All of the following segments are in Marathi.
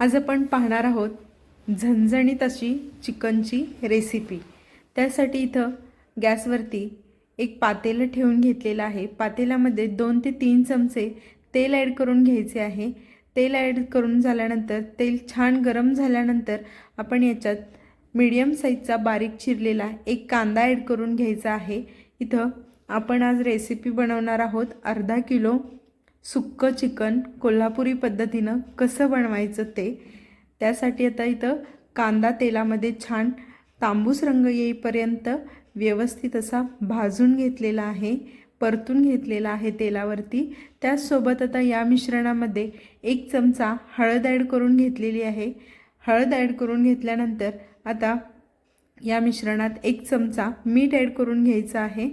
आज आपण पाहणार आहोत झणझणीत अशी चिकनची रेसिपी त्यासाठी इथं गॅसवरती एक पातेलं ठेवून घेतलेलं आहे. पातेल्यामध्ये दोन ते तीन चमचे तेल ॲड करून घ्यायचे आहे. तेल ॲड करून झाल्यानंतर तेल छान गरम झाल्यानंतर आपण याच्यात मीडियम साईजचा बारीक चिरलेला एक कांदा ॲड करून घ्यायचा आहे. इथं आपण आज रेसिपी बनवणार आहोत अर्धा किलो सुक्कं चिकन कोल्हापुरी पद्धतीनं कसं बनवायचं ते त्यासाठी आता इथं कांदा तेलामध्ये छान तांबूस रंग येईपर्यंत व्यवस्थित असा भाजून घेतलेला आहे परतून घेतलेला आहे तेलावरती. त्याचसोबत आता या मिश्रणामध्ये एक चमचा हळद ॲड करून घेतलेली आहे. हळद ॲड करून घेतल्यानंतर आता या मिश्रणात एक चमचा मीठ ॲड करून घ्यायचं आहे.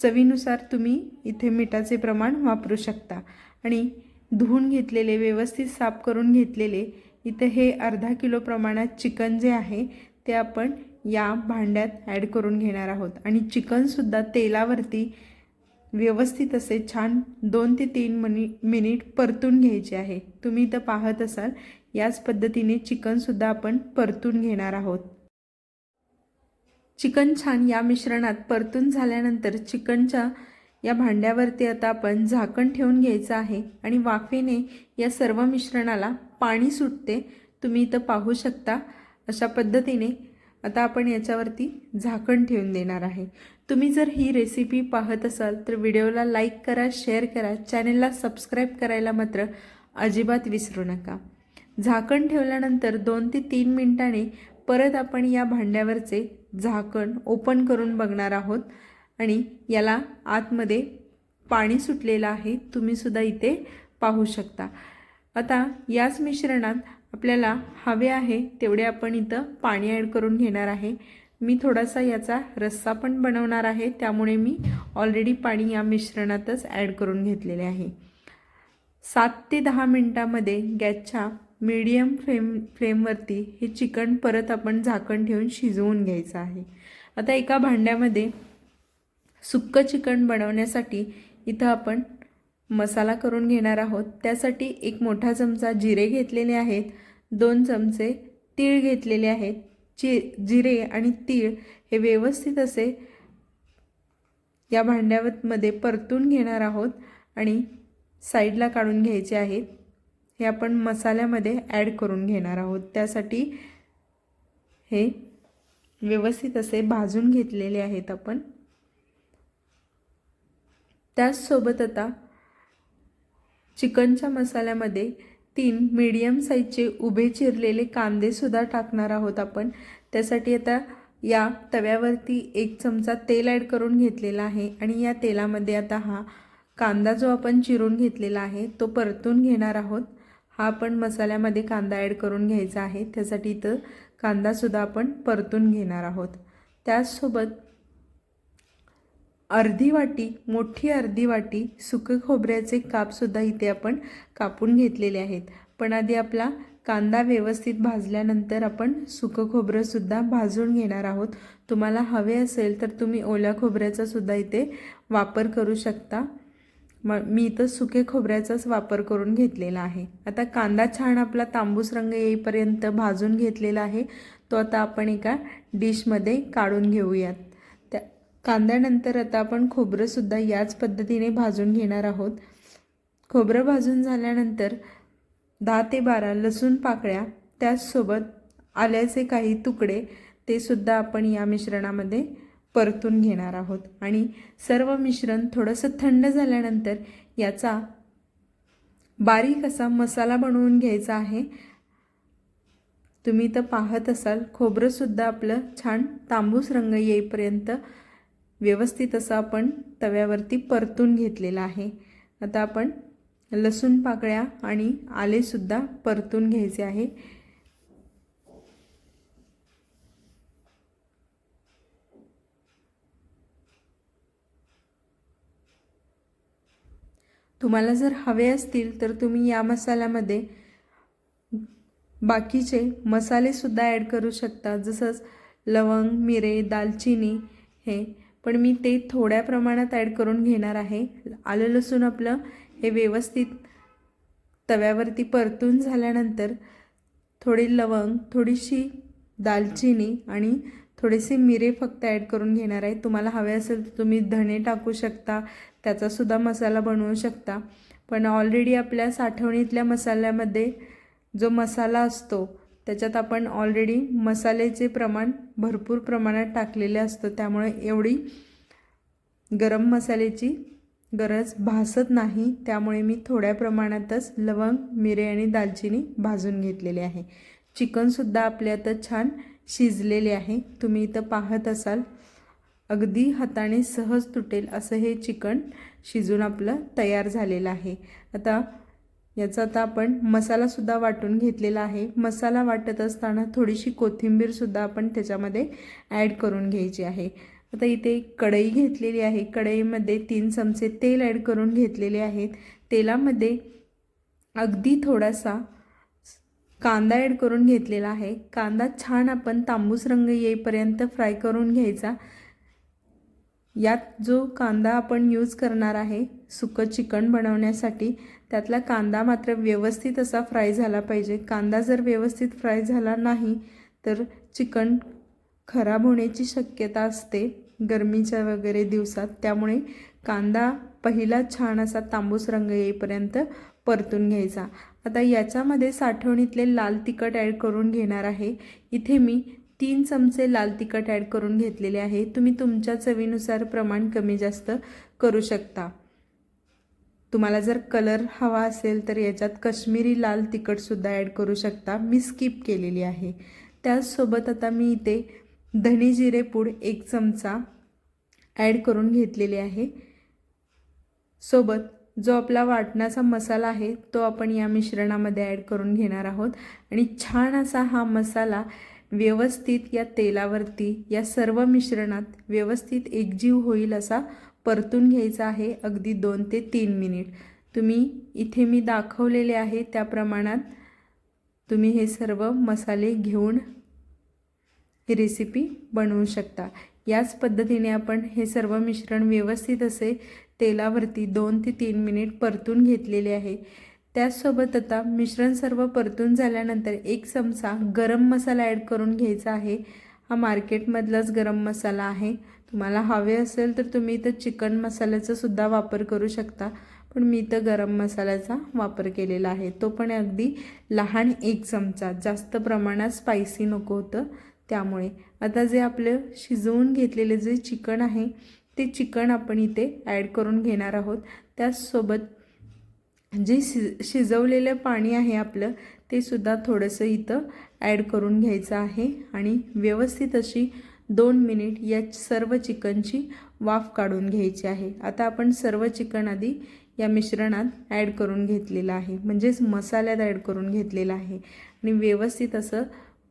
चवीनुसार तुम्ही इथे मिठाचे प्रमाण वापरू शकता. आणि धुवून घेतलेले व्यवस्थित साफ करून घेतलेले इथं हे अर्धा किलो प्रमाणात चिकन जे आहे ते आपण या भांड्यात ॲड करून घेणार आहोत. आणि चिकनसुद्धा तेलावरती व्यवस्थित असे छान दोन ते तीन मनी मिनिट परतून घ्यायचे आहे. तुम्ही इथं पाहत असाल याच पद्धतीने चिकनसुद्धा आपण परतून घेणार आहोत. चिकन छान या मिश्रणात परतून झाल्यानंतर चिकनच्या या भांड्यावरती आता आपण झाकण ठेवून घ्यायचं आहे आणि वाफेने या सर्व मिश्रणाला पाणी सुटते. तुम्ही इथं पाहू शकता अशा पद्धतीने आता आपण याच्यावरती झाकण ठेवून देणार आहे. तुम्ही जर ही रेसिपी पाहत असाल तर व्हिडिओला लाईक करा शेअर करा चॅनेलला सबस्क्राईब करायला मात्र अजिबात विसरू नका. झाकण ठेवल्यानंतर दोन ते तीन मिनटाने परत आपण या भांड्यावरचे झाकण ओपन करून बघणार आहोत. आणि याला आतमध्ये पाणी सुटलेलं आहे. तुम्हीसुद्धा इथे पाहू शकता. आता याच मिश्रणात आपल्याला हवे आहे तेवढे आपण इथं पाणी ॲड करून घेणार आहे. मी थोडासा याचा रस्सा पण बनवणार आहे. त्यामुळे मी ऑलरेडी पाणी या मिश्रणातच ॲड करून घेतलेले आहे. सात ते दहा मिनटामध्ये गॅसच्या मीडियम फ्लेम फ्लेमवरती हे चिकन परत आपण झाकण ठेवून शिजवून घ्यायचं आहे. आता एका भांड्यामध्ये सुक्कं चिकन बनवण्यासाठी इथं आपण मसाला करून घेणार आहोत. त्यासाठी एक मोठा चमचा जिरे घेतलेले आहेत. दोन चमचे तीळ घेतलेले आहेत. जि जिरे आणि तीळ हे व्यवस्थित असे या भांड्यामध्ये परतून घेणार आहोत आणि साईडला काढून घ्यायचे आहेत. हे आपण मसाल्यामध्ये ॲड करून घेणार आहोत. त्यासाठी हे व्यवस्थित असे भाजून घेतलेले आहेत आपण. त्याचसोबत आता चिकनच्या मसाल्यामध्ये तीन मीडियम साईजचे उभे चिरलेले कांदेसुद्धा टाकणार आहोत आपण. त्यासाठी आता या तव्यावरती एक चमचा तेल ॲड करून घेतलेला आहे आणि या तेलामध्ये आता हा कांदा जो आपण चिरून घेतलेला आहे तो परतून घेणार आहोत. हा आपण मसाल्यामध्ये कांदा ॲड करून घ्यायचा आहे. त्यासाठी इथं कांदासुद्धा आपण परतून घेणार आहोत. त्याचसोबत अर्धी वाटी मोठी अर्धी वाटी सुकं खोबऱ्याचे कापसुद्धा इथे आपण कापून घेतलेले आहेत. पण आधी आपला कांदा व्यवस्थित भाजल्यानंतर आपण सुकं खोबरंसुद्धा भाजून घेणार आहोत. तुम्हाला हवे असेल तर तुम्ही ओल्या खोबऱ्याचासुद्धा इथे वापर करू शकता. मग मी इथं सुके खोबऱ्याचाच वापर करून घेतलेला आहे. आता कांदा छान आपला तांबूस रंग येईपर्यंत भाजून घेतलेला आहे. तो आता आपण एका डिशमध्ये काढून घेऊयात. त्या कांद्यानंतर आता आपण खोबरंसुद्धा याच पद्धतीने भाजून घेणार आहोत. खोबरं भाजून झाल्यानंतर दहा ते बारा लसूण पाकळ्या त्याचसोबत आल्याचे काही तुकडे ते सुद्धा आपण या मिश्रणामध्ये परतून घेणार आहोत. आणि सर्व मिश्रण थोडंसं थंड झाल्यानंतर याचा बारीक असा मसाला बनवून घ्यायचा आहे. तुम्ही तर पाहत असाल खोबरंसुद्धा आपलं छान तांबूस रंग येईपर्यंत व्यवस्थित असं आपण तव्यावरती परतून घेतलेलं आहे. आता आपण लसूण पाकळ्या आणि आलेसुद्धा परतून घ्यायचे आहे. तुम्हाला जर हवे असतील तर तुम्ही या मसाल्यामध्ये बाकीचे मसालेसुद्धा ॲड करू शकता. जसंच लवंग मिरे दालचिनी हे. पण मी ते थोड्या प्रमाणात ॲड करून घेणार आहे. आलं लसूण आपलं हे व्यवस्थित तव्यावरती परतून झाल्यानंतर थोडी लवंग थोडीशी दालचिनी आणि थोडेसे मिरे फक्त ॲड करून घेणार आहे. तुम्हाला हवे असेल तर तुम्ही धणे टाकू शकता त्याचासुद्धा मसाला बनवू शकता. पण ऑलरेडी आपल्या साठवणीतल्या मसाल्यामध्ये जो मसाला असतो त्याच्यात आपण ऑलरेडी मसाल्याचे प्रमाण भरपूर प्रमाणात टाकलेले असतं. त्यामुळे एवढी गरम मसाल्याची गरज भासत नाही. त्यामुळे मी थोड्या प्रमाणातच लवंग मिरे आणि दालचिनी भाजून घेतलेले आहे. चिकनसुद्धा आपले आता छान शिजलेले आहे. तुम्ही इथं पाहत असाल. अगदी हाताने सहज तुटेल असं हे चिकन शिजून आपलं तयार झालेलं आहे. आता याचा आता आपण मसालासुद्धा वाटून घेतलेला आहे. मसाला वाटत असताना थोडीशी कोथिंबीरसुद्धा आपण त्याच्यामध्ये ॲड करून घ्यायची आहे. आता इथे कढई घेतलेली आहे. कढईमध्ये तीन चमचे तेल ॲड करून घेतलेले आहेत. तेलामध्ये अगदी थोडासा कांदा ॲड करून घेतलेला आहे. कांदा छान आपण तांबूस रंग येईपर्यंत फ्राय करून घ्यायचा. यात जो कांदा आपण यूज करणार आहे सुकं चिकन बनवण्यासाठी त्यातला कांदा मात्र व्यवस्थित असा फ्राय झाला पाहिजे. कांदा जर व्यवस्थित फ्राय झाला नाही तर चिकन खराब होण्याची शक्यता असते गरमीच्या वगैरे दिवसात. त्यामुळे कांदा पहिला छान असा तांबूस रंग येईपर्यंत परतून घ्यायचा. आता याच्यामध्ये साठवणीतले लाल तिखट ॲड करून घेणार आहे. इथे मी तीन चमचे लाल तिखट ॲड करून घेतलेले आहे. तुम्ही तुमच्या चवीनुसार प्रमाण कमी जास्त करू शकता. तुम्हाला जर कलर हवा असेल तर याच्यात कश्मीरी लाल तिखटसुद्धा ॲड करू शकता. मी स्किप केलेली आहे. त्याचसोबत आता मी इथे धणे जिरे पूड एक चमचा ॲड करून घेतलेले आहे. सोबत जो आपला वाटणाचा मसाला आहे तो आपण या मिश्रणामध्ये ॲड करून घेणार आहोत. आणि छान असा हा मसाला व्यवस्थित या तेलावरती या सर्व मिश्रणात व्यवस्थित एकजीव होईल असा परतून घ्यायचा आहे अगदी दोन ते तीन मिनिट. तुम्ही इथे मी दाखवलेले आहे त्या प्रमाणात तुम्ही हे सर्व मसाले घेऊन ही रेसिपी बनवू शकता. याच पद्धतीने आपण हे सर्व मिश्रण व्यवस्थित असे तेलावरती दोन ते तीन मिनिट परतून घेतलेले आहे. त्याचसोबत आता मिश्रण सर्व परतून झाल्यानंतर एक चमचा गरम मसाला ॲड करून घ्यायचा आहे. हा मार्केटमधलाच गरम मसाला आहे. तुम्हाला हवे असेल तर तुम्ही इथं चिकन मसाल्याचा सुद्धा वापर करू शकता पण मी इथं गरम मसाल्याचा वापर केलेला आहे. तो पण अगदी लहान एक चमचा जास्त प्रमाणात स्पायसी नको होतं त्यामुळे. आता जे आपलं शिजवून घेतलेले जे चिकन आहे ते चिकन आपण इथे ॲड करून घेणार आहोत. त्याचसोबत जे शि शिजवलेलं पाणी आहे आपलं ते सुद्धा थोडंसं इथं ॲड करून घ्यायचं आहे. आणि व्यवस्थित अशी दोन मिनिट या सर्व चिकनची वाफ काढून घ्यायची आहे. आता आपण सर्व चिकन आधी या मिश्रणात ॲड करून घेतलेलं आहे. म्हणजेच मसाल्यात ॲड करून घेतलेलं आहे. आणि व्यवस्थित असं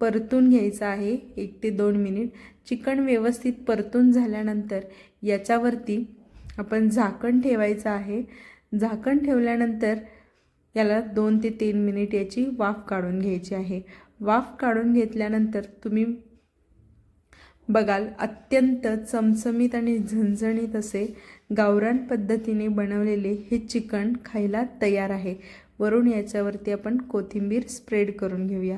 परतून घ्यायचं आहे एक ते दोन मिनिट. चिकन व्यवस्थित परतून झाल्यानंतर याच्यावरती आपण झाकण ठेवायचं आहे. झाकण ठेवल्यानंतर याला दोन ते तीन मिनिट याची वाफ काढून घ्यायची आहे. वाफ काढून घेतल्यानंतर तुम्ही बघाल अत्यंत चमचमीत आणि झणझणीत असे गावरान पद्धतीने बनवलेले हे चिकन खायला तयार आहे. वरून याच्यावरती आपण कोथिंबीर स्प्रेड करून घेऊया.